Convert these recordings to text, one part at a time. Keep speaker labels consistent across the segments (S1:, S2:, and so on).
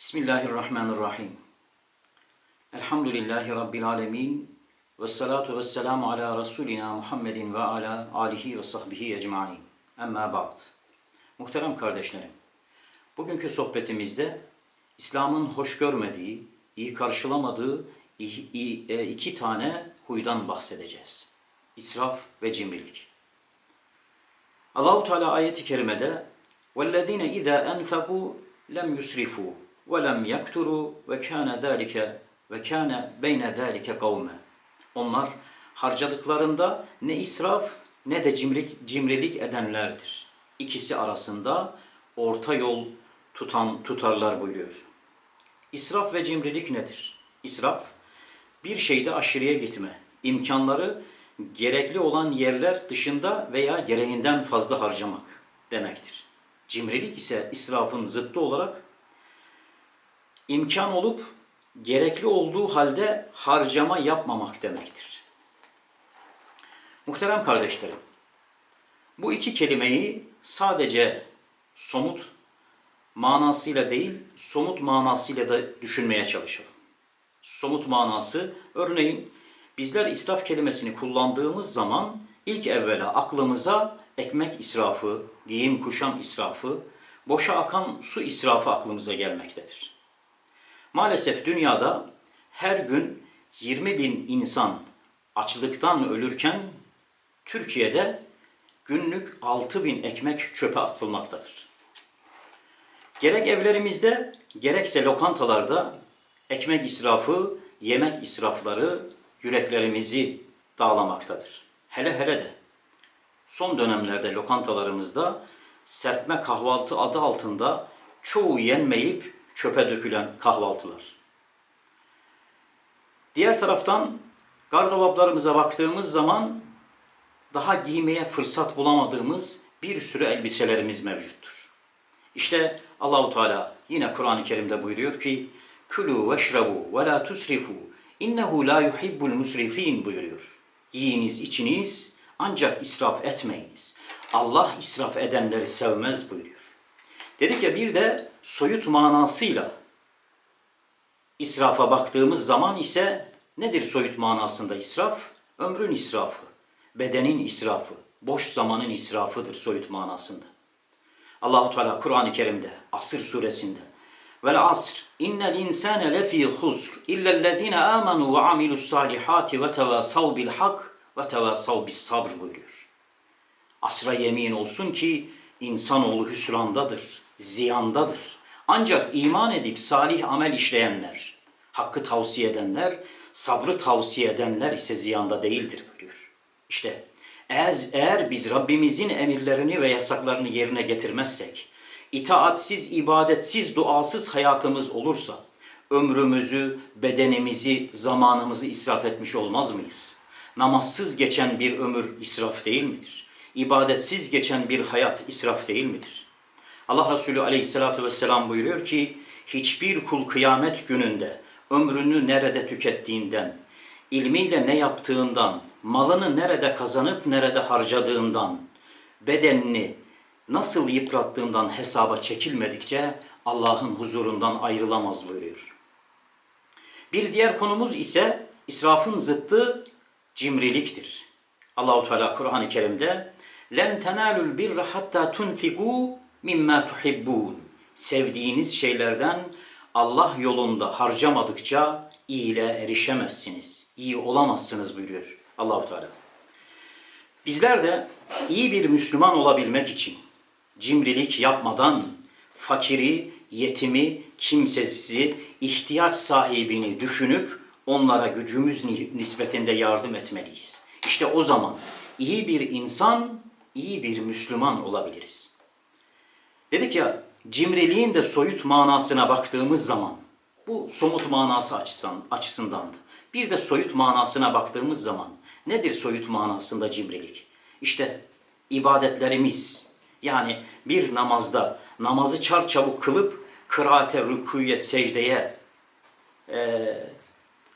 S1: Bismillahirrahmanirrahim. Elhamdülillahi Rabbil alemin. Ve salatu ve selamu ala Resulina Muhammedin ve ala alihi ve sahbihi ecmain. Emma ba'd. Muhterem kardeşlerim, bugünkü sohbetimizde İslam'ın hoş görmediği, iyi karşılamadığı i- i- e, iki tane huydan bahsedeceğiz. İsraf ve cimrilik. Allahu Teala ayeti kerimede وَالَّذ۪ينَ اِذَا اَنْفَقُوا لَمْ يُسْرِفُوا وَلَمْ يَقْتُرُوا وَكَانَ ذَٰلِكَ وَكَانَ بَيْنَ ذَٰلِكَ قَوْمًا Onlar harcadıklarında ne israf ne de cimrilik, cimrilik edenlerdir. İkisi arasında orta yol tutan tutarlar buyuruyor. İsraf ve cimrilik nedir? İsraf, bir şeyde aşırıya gitme, imkanları gerekli olan yerler dışında veya gereğinden fazla harcamak demektir. Cimrilik ise israfın zıttı olarak imkan olup gerekli olduğu halde harcama yapmamak demektir. Muhterem kardeşlerim, bu iki kelimeyi sadece somut manasıyla değil, somut manasıyla da düşünmeye çalışalım. Somut manası, örneğin bizler israf kelimesini kullandığımız zaman ilk evvela aklımıza ekmek israfı, giyim kuşam israfı, boşa akan su israfı aklımıza gelmektedir. Maalesef dünyada her gün 20 bin insan açlıktan ölürken Türkiye'de günlük 6 bin ekmek çöpe atılmaktadır. Gerek evlerimizde gerekse lokantalarda ekmek israfı, yemek israfları yüreklerimizi dağlamaktadır. Hele hele de son dönemlerde lokantalarımızda serpme kahvaltı adı altında çoğu yenmeyip çöpe dökülen kahvaltılar. Diğer taraftan gardıroplarımıza baktığımız zaman daha giymeye fırsat bulamadığımız bir sürü elbiselerimiz mevcuttur. İşte Allahu Teala yine Kur'an-ı Kerim'de buyuruyor ki: "Kulu veşrabu ve la tusrifu. İnnehu la yuhibbul musrifin." buyuruyor. Yiyiniz, içiniz ancak israf etmeyiniz. Allah israf edenleri sevmez buyuruyor. Dedik ya bir de soyut manasıyla israfa baktığımız zaman ise nedir soyut manasında israf? Ömrün israfı, bedenin israfı, boş zamanın israfıdır soyut manasında. Allahu Teala Kur'an-ı Kerim'de Asır suresinde Vel asr innel insane lefi husr illellezine amenu ve amilus salihati ve tevasav bil hak ve tevasav bis sabr buyuruyor. Asra yemin olsun ki insanoğlu hüsrandadır, ziyandadır. Ancak iman edip salih amel işleyenler, hakkı tavsiye edenler, sabrı tavsiye edenler ise ziyanda değildir buyuruyor. İşte eğer, eğer biz Rabbimizin emirlerini ve yasaklarını yerine getirmezsek, itaatsiz, ibadetsiz, duasız hayatımız olursa, ömrümüzü, bedenimizi, zamanımızı israf etmiş olmaz mıyız? Namazsız geçen bir ömür israf değil midir? İbadetsiz geçen bir hayat israf değil midir? Allah Resulü aleyhissalatü vesselam buyuruyor ki, hiçbir kul kıyamet gününde ömrünü nerede tükettiğinden, ilmiyle ne yaptığından, malını nerede kazanıp nerede harcadığından, bedenini nasıl yıprattığından hesaba çekilmedikçe Allah'ın huzurundan ayrılamaz buyuruyor. Bir diğer konumuz ise israfın zıttı cimriliktir. Allahu Teala Kur'an-ı Kerim'de "Len tenalul birra hatta tunfiku mimma tuhibbun." Sevdiğiniz şeylerden Allah yolunda harcamadıkça iyiliğe erişemezsiniz. iyi olamazsınız buyuruyor Allahu Teala. Bizler de iyi bir Müslüman olabilmek için cimrilik yapmadan fakiri, yetimi, kimsesizi, ihtiyaç sahibini düşünüp onlara gücümüz nispetinde yardım etmeliyiz. İşte o zaman iyi bir insan, iyi bir Müslüman olabiliriz. Dedik ya cimriliğin de soyut manasına baktığımız zaman bu somut manası açısından, açısındandı. Bir de soyut manasına baktığımız zaman nedir soyut manasında cimrilik? İşte ibadetlerimiz yani bir namazda namazı çarçabuk kılıp kıraate, rükuye, secdeye e,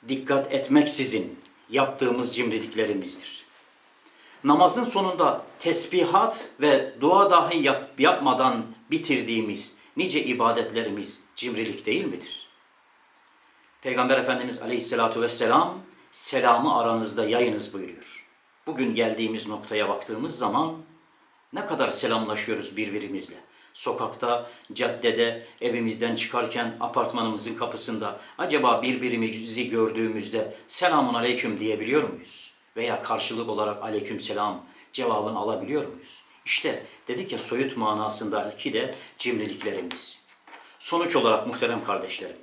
S1: dikkat etmeksizin yaptığımız cimriliklerimizdir. Namazın sonunda tesbihat ve dua dahi yap, yapmadan bitirdiğimiz nice ibadetlerimiz cimrilik değil midir? Peygamber Efendimiz Aleyhisselatu Vesselam selamı aranızda yayınız buyuruyor. Bugün geldiğimiz noktaya baktığımız zaman ne kadar selamlaşıyoruz birbirimizle. Sokakta, caddede, evimizden çıkarken, apartmanımızın kapısında acaba birbirimizi gördüğümüzde selamun aleyküm diyebiliyor muyuz? Veya karşılık olarak aleyküm selam cevabını alabiliyor muyuz? İşte dedik ya soyut manasındaki de cimriliklerimiz. Sonuç olarak muhterem kardeşlerim,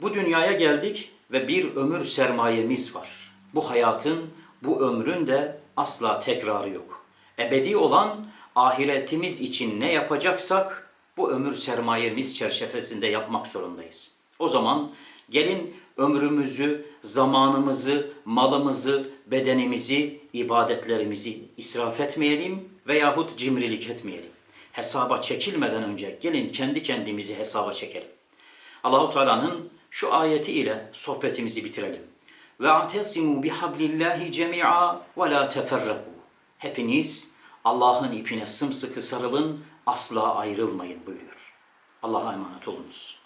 S1: bu dünyaya geldik ve bir ömür sermayemiz var. Bu hayatın, bu ömrün de asla tekrarı yok. Ebedi olan ahiretimiz için ne yapacaksak bu ömür sermayemiz çerçevesinde yapmak zorundayız. O zaman gelin ömrümüzü, zamanımızı, malımızı, bedenimizi, ibadetlerimizi israf etmeyelim veyahut cimrilik etmeyelim. Hesaba çekilmeden önce gelin kendi kendimizi hesaba çekelim. Allahu Teala'nın şu ayeti ile sohbetimizi bitirelim. Ve atesimu bihablillahi cemi'a ve la teferraku. Hepiniz Allah'ın ipine sımsıkı sarılın, asla ayrılmayın buyuruyor. Allah'a emanet olunuz.